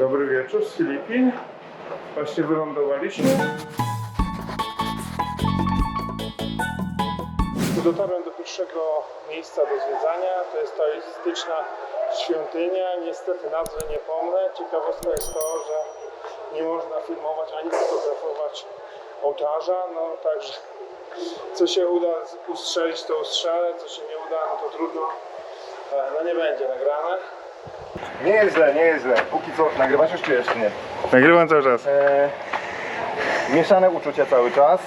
Dobry wieczór z Filipin. Właśnie wylądowaliśmy. Dotarłem do pierwszego miejsca do zwiedzania. To jest taoistyczna świątynia. Niestety nazwy nie pomnę. Ciekawostka jest to, że nie można filmować ani fotografować ołtarza. No także co się uda ustrzelić, to ustrzelę. Co się nie uda, no to trudno. E, No nie będzie nagrane. Nie jest źle, nie jest źle. Póki co nagrywasz już czy jeszcze nie? Nagrywam cały czas. E, mieszane uczucia cały czas.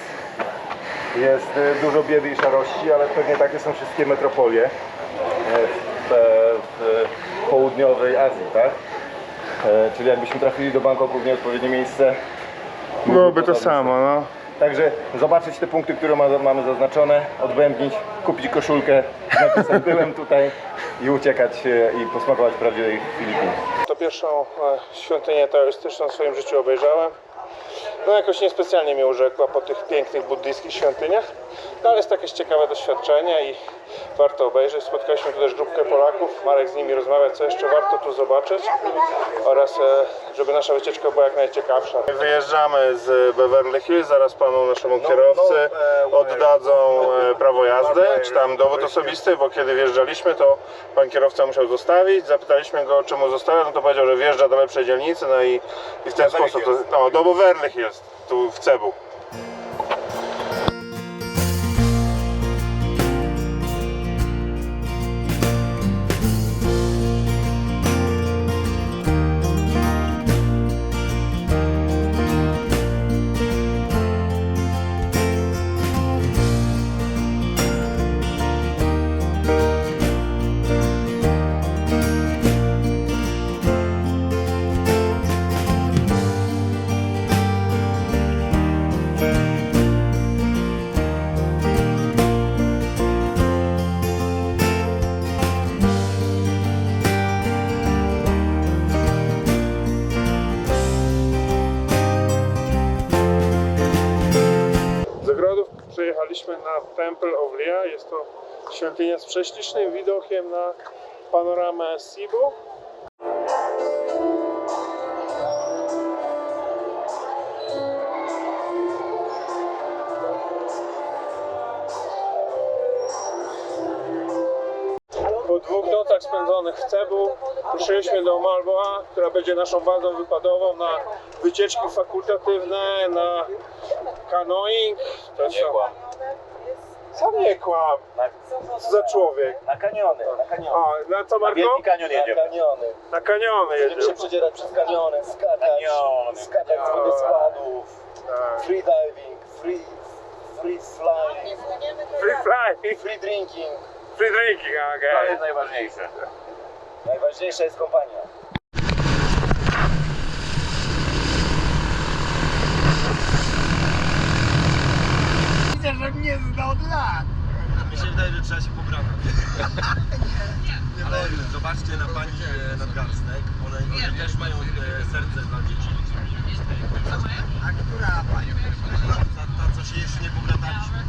Jest e, dużo biedy i szarości, ale pewnie takie są wszystkie metropolie e, w, w, w południowej Azji, tak? E, czyli jakbyśmy trafili do Bangkoku w nieodpowiednie miejsce. Byłoby to samo, no. Także zobaczyć te punkty, które ma, mamy zaznaczone, odbębnić, kupić koszulkę z napisem byłem tutaj i uciekać e, i posmakować prawdziwej Filipin. To pierwszą e, świątynię taoistyczną w swoim życiu obejrzałem. No jakoś niespecjalnie mnie urzekła po tych pięknych buddyjskich świątyniach, no ale jest to jakieś ciekawe doświadczenie i warto obejrzeć. Spotkaliśmy tu też grupkę Polaków, Marek z nimi rozmawia, co jeszcze warto tu zobaczyć oraz e, żeby nasza wycieczka była jak najciekawsza. Wyjeżdżamy z Beverly Hills, zaraz panu naszemu kierowcy oddadzą e, prawo jazdy, czy tam dowód osobisty, bo kiedy wjeżdżaliśmy, to pan kierowca musiał zostawić. Zapytaliśmy go, czemu zostawia, no to powiedział, że wjeżdża do lepszej dzielnicy, no i, i w ten sposób, to, no, do Beverly Hills, tu w Cebu. Przyjechaliśmy na Temple of Lia. Jest to świątynia z prześlicznym widokiem na panoramę Cebu. Spędzonych w Cebu ruszyliśmy do Malboa, która będzie naszą bazą wypadową na wycieczki fakultatywne, na kanoing. To Nie kłam. Sam nie kłam. Na, Co za człowiek. na kaniony, na kaniony. A, na co Na Marko? wielki kanion Na jedziemy. kaniony. Na kaniony Będziemy się jedziemy. przedzierać przez kaniony, skakać, Kaniony, skakać z wodospadów, Tak. free diving, free, free flying, Free fly, free drinking. Free drinking, To jest najważniejsze. Najważniejsza jest kompania. Mi się wydaje, że trzeba się poprawić. Ale zobaczcie na pani e, nadgarstek. One, one też mają e, serce dla dzieci. A która pani? Ta, ta co się jeszcze nie pobrataliśmy.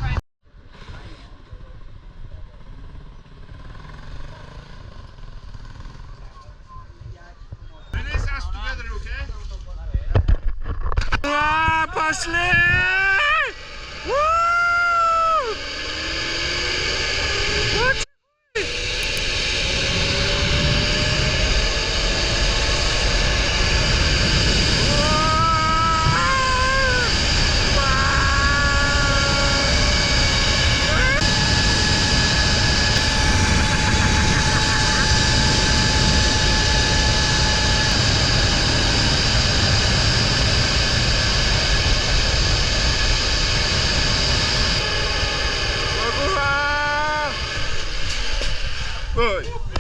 A, Look.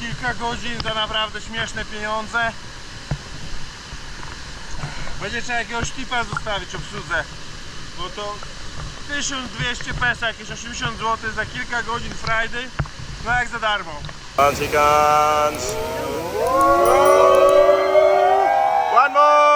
kilka godzin za naprawdę śmieszne pieniądze będzie trzeba jakiegoś tipa zostawić obsłudze bo to 1200 pesa, jakieś 80 zł za kilka godzin frajdy no jak za darmo Kansi, kans. One more!